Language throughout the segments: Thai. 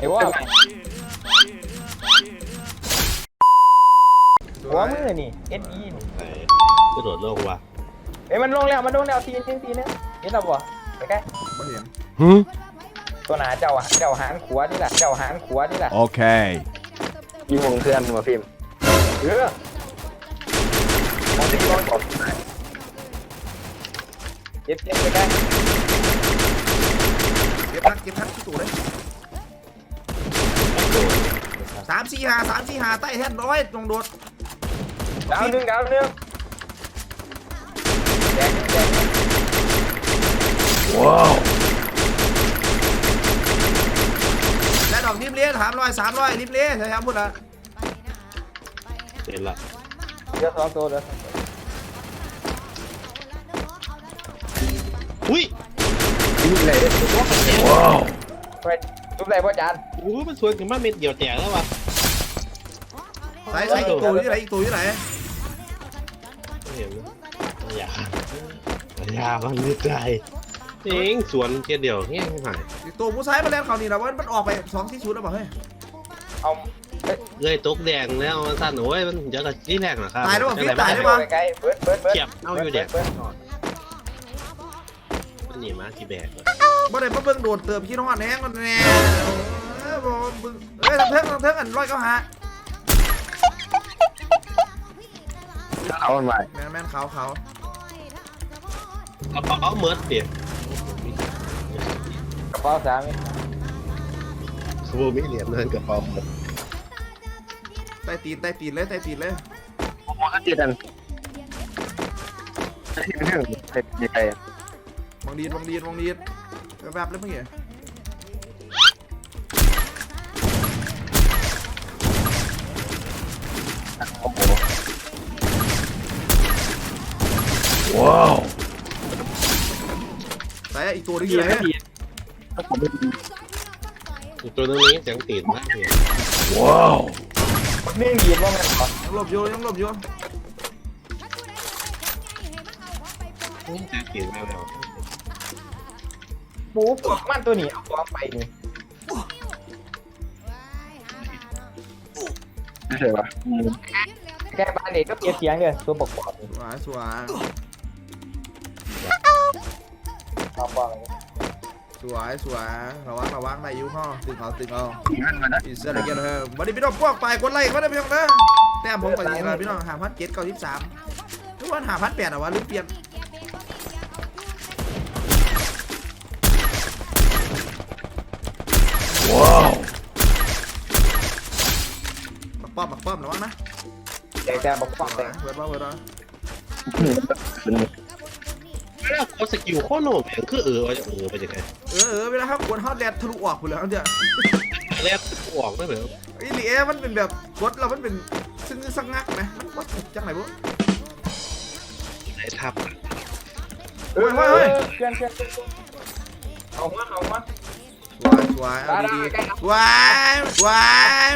ไอ้ว่าหัวมือนี่เอ็นอีนี่ไหนกระโดดโลกว่ะเอ้ยมันลงแล้วมันลงแล้วทีนทีนทีนึงเห็นแล้วบ่ไปใกล้บ่เห็นตัวหนาเจ้าอะเจ้าหางขวานี่แหละเจ้าหางขวานี่แหละ Okay. ยิงวงเพื่อนมาพิมพ์เออมองที่มองก่อนเจ็บเจ็บไปใกล้เก็บทักเก็บทักที่ตู้เลย สามสี่ห้าสามสี่ห้าใต้แท่นร้อยตรงโดดดาวหนึ่งดาวหนึ่งแดงแดง Wow. และดอกริมเลี้ยถามร้อยสามร้อยริมเลี้ยใช่ครับพูดละเห็นละเดี๋ยวสองตัวเดี๋ยวสองตัวอุ้ยยิงเลย Wow. ไปทุบไหนพ่อจานโอ้มันสวยขึ้นมาเม็ดเดียวแตกแล้ววะ ใส่ใส่อีกตู้อยู่ไหนอีกตู้อยู่ไหนไม่เห็นอย่าอย่ามันลึกไกลเองสวนเทียเดียวเงี้ยหายอีกตู้ผู้ชายมาเล่นเขานี่นะว่ามันออกไปสองที่ชุดแล้วเปล่าเฮ้ยเอาเลยตกแดงแล้วมันสั้นโอ้ยมันเดี๋ยวกับที่แรกนะครับตายแล้วบอกจังพี่ไรตายบ้แล้วบอกไปใกล้เบิร์ดเบิร์ดเบิร์ดเก็บเอาอยู่แดงเบิร์ดมันหนีมาที่แบกเลยบ่ได้มาเบิ่งโดดเติมขี้นอนแห้งมันแน่เออบ่เบิ่งเอ้ยทำเทิงทำเทิงอันร้อยเก้าหา เอามันไปแม่นแม่นเขาเขาเอาเอาเมิร์ดเดี๋ยวกระเป๋าสามนี่สบู่ไม่เหรียญนั่นกับเป๋าหมดใต้ตีนใต้ตีนเลยใต้ตีนเลยมองกันจีดันที่เป็นเรื่องเป็นยังไงมองดีนมองดีนมองดีนแบบๆเลยเมื่อกี้โอ้ โห Wow. แต่อีกตัวนึงอยู่ไหนถ้าผมไม่ดีอีกตัวนึงนี้เสียงตีนมากเลย Wow. เนื่องยีนว่ามันก่อนยังหลบอยู่ยังหลบอยู่เสียงตีนแล้วแล้วปูพวกมันตัวนี้เอาตัวไปนี่ไม่ใช่ปะแค่บ้านเด็กก็เพียเสียงเลยตัวประกอบนี่สวยสวย เอาปองเลยสวยสวยระวังระวังได้อยู่ห้อตึงเอาตึงเอามันมันนะอิสระเกตเฮอวันนี้พี่น้องพวกไปกดไลค์มาได้พี่น้องนะแต้มผมกับนี่นะพี่น้องหาพันเจ็ดเก้าสิบสามทุกวันหาพันแปดอะวะหรือเปลี่ยน Wow. ปักป้อมปักป้อมระวังนะเด็กจะประกอบแต่เปิดมาเปิดมา แล้วเขาสกิลโคโนมอย่างคือเออว่าจะเออไปยังไงเออเออเวลาครับกดฮอตแลนทะลุออกไปแล้วเนี่ยแรกออกได้เหรอไอ้ลีเอมันเป็นแบบกดเรามันเป็นซึ่งสังงักไหมมันกดจังไหนบุไหนทับเฮ้ยเฮ้ยเฮ้ยเพื่อนเพื่อนเอามาเอามาวยสวยเอาดีๆสวยสวย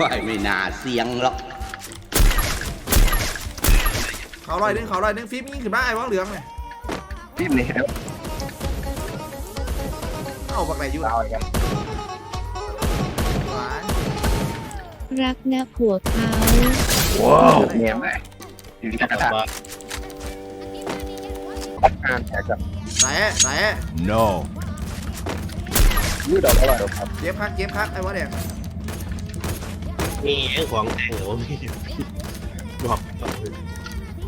ว่าไม่น่าเสียงหรอกเขาลอยนึงเขาลอยนึงฟิล์มยิงขึ้นมาไอ้วางเหลืองเลย พิมพ์นี่ครับเอาบักไหนอยู่เอาอีกแล้วสวยรักนะผัวเขา Wow. เนียมเลยอยู่ที่กระถางว่างานแจกกับใส่ใส่ No. ยืดดอกอะไรครับเก็บคักเก็บคักไอ้วะเนี่ยมีของแต่งหรือว่ามีบอก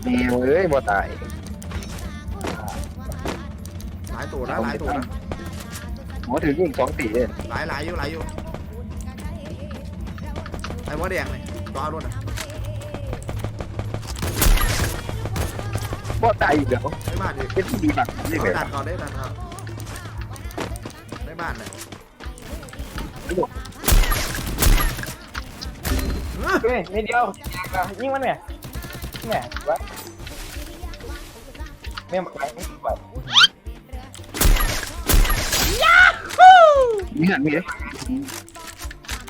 มีเอ้ยบ่ตายหลายตัวนะหลายตัวนะหัวถือยิงสองตีเลยหลายหลายอยู่หลายอยู่ไอ้วะแดงเลยรอรถนะบ่ตายอีกแล้วได้บ้านดิเป็นที่ดีมากนี่เอาเลยดันก่อนได้ดันก่อนได้บ้านเลยเฮ้ยนิดเดียวยิงมันเนี่ยแม่วะแม่มาไปไม่ไหว มีเงินมีเลย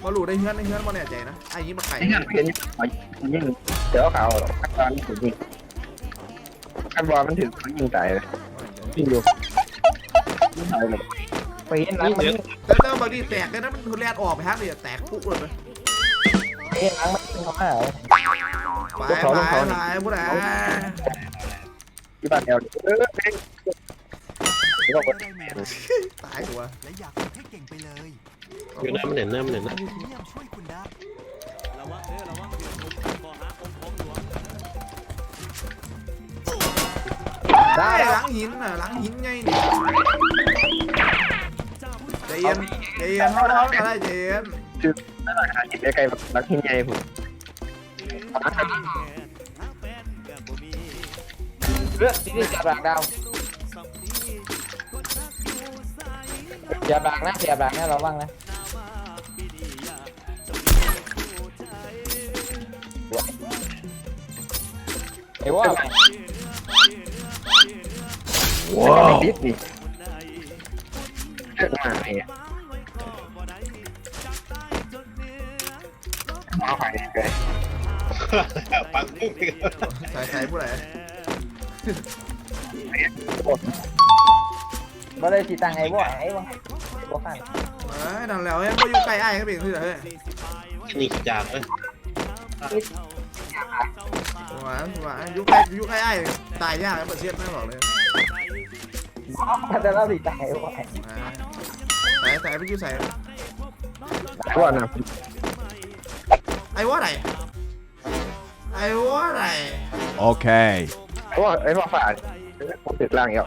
มาหลูได้เฮือนได้เฮือนมาแน่ใจนะไอ้ยี่มาไข่มีเงินเพียงยิงเดี๋ยวเขาขั้นตอนถึงยิงขั้นบอลมันถึงเขายิงตายเลยยิงอยู่ยิงตายเลยไปเห็นหลังนี่มันเดี๋ยวแต่แต่บางทีแตกเลยนะมันทุเรศออกไปฮะเนี่ยแตกปุ๊บเลยไปเห็นหลังมันเข้ามาเหรอไปพวกเขาไปพวกเขาไปผู้ใดที่บ้านเดียวเออ เองเดี๋ยวก่อนตายตัวและอยากฝึกให้เก่งไปเลยอยู่หน้ามันเห็นหน้ามันเห็นหน้าพรีเมียมช่วยคุณได้ได้หลังหินน่ะหลังหินไงนี่ใจเย็นใจเย็นเท่าเท่าก็ได้ใจเย็นใกล้ๆรักที่ใหญ่ผมเลือกที่นี่จับหลังดาว จับหลังนะจับหลังนะเราบ้างนะไอ้ว่าว้าวดิสนี่เลือกมาไงเอาไปเลยปังปุ๊บใส่ใส่ผู้ใด บ่ได้สิตังไอ้ว่าไอ้ว่าบ่ข้างเอ้ยนั่นแหละเฮ้ยมาอยู่ใกล้ไอ้ก็เป็นคือเฮ้ยนี่จากเลยหวานหวานอยู่ใกล้อยู่ใกล้ไอ้ตายยากเปิดเชียดไม่บอกเลยแต่เราสิตังไอ้ว่าใส่ใส่ไปอยู่ใส่ตัวน่ะไอ้ว่าไหนไอ้ว่าไหน Okay. ตัวไอ้พ่อฝาผมติดล่างแล้ว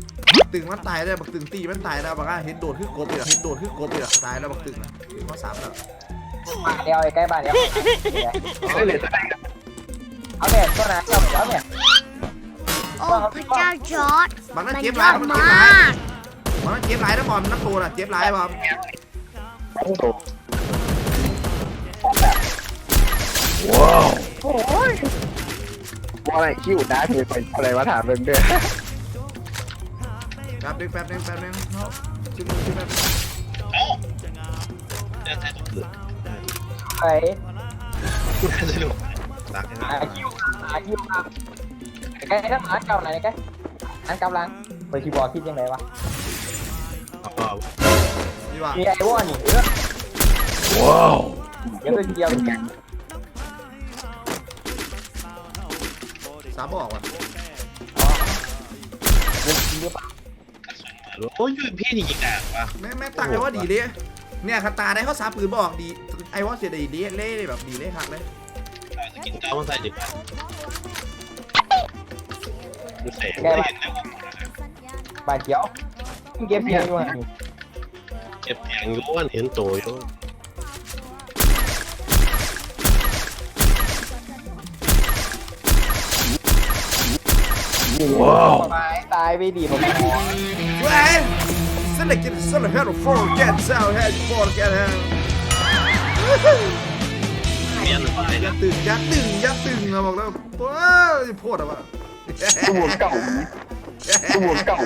ตึงมันตายได้บักตึงตีมันตายได้บักอะเห็นโดดขึ้นกบเลยเหรอเห็นโดดขึ้นกบเลยเหรอตายแล้วบักตึงอะตึงข้อสามแล้วเดียวไอ้ใกล้บ้านเดียวไม่เลยเอาแบบตัวไหนเอาเอาแบบโอ้พระเจ้าจอร์ดบางนั้นมันเจ็บยร้าอยดมันมเจ็บร้ายากบางนั้นเจ็บร้ายนะบอลนักโตน่ะเจ็บร้ายบอลต้องโต Wow. ว่าอะไรคิวด้าคืออะไรวะถามเรื่องเด้อ แป๊บนึงแป๊บนึงแป๊บนึงเอาชิ้นนึงชิ้นนึงจะใส่ตัวเหลือไปสนุกตักอาคิวอาคิวครับใกล้ทั้งหมาเก่าไหนใกล้อันกำลังไปคีย์บอร์ดคิดยังไงวะอ๋อดีกว่ามีไอ้ว่านี่เออ Wow. เดี๋ยวตัวเดียวสามบอกว่ะเดี๋ยวเดี๋ยว โอ้ยพี่นี่ยิงอะวะแม่แม่ตั้งไว้ว่าดีเลยเนี่ยคาตาได้เขาสามปืนบอกดีไอ้ว่าเสียดีเละเล่แบบดีเละคักเลยจะกินเก้ามาใส่ดีกว่าดูเสียงไม่เห็นแล้วบาดเจียวเก็บเพียงอยู่ห่างเก็บแยงอยู่ว่าเห็นโตอยู่ Wow. ตาย ตายไปดีผมเว้ยสลักกินสลัก head of four get out head four get out เมียนไปอย่าตึงอย่าตึงอย่าตึงนะบอกแล้วว้าวโพดอะวะ ตัวเก่าตัวเก่า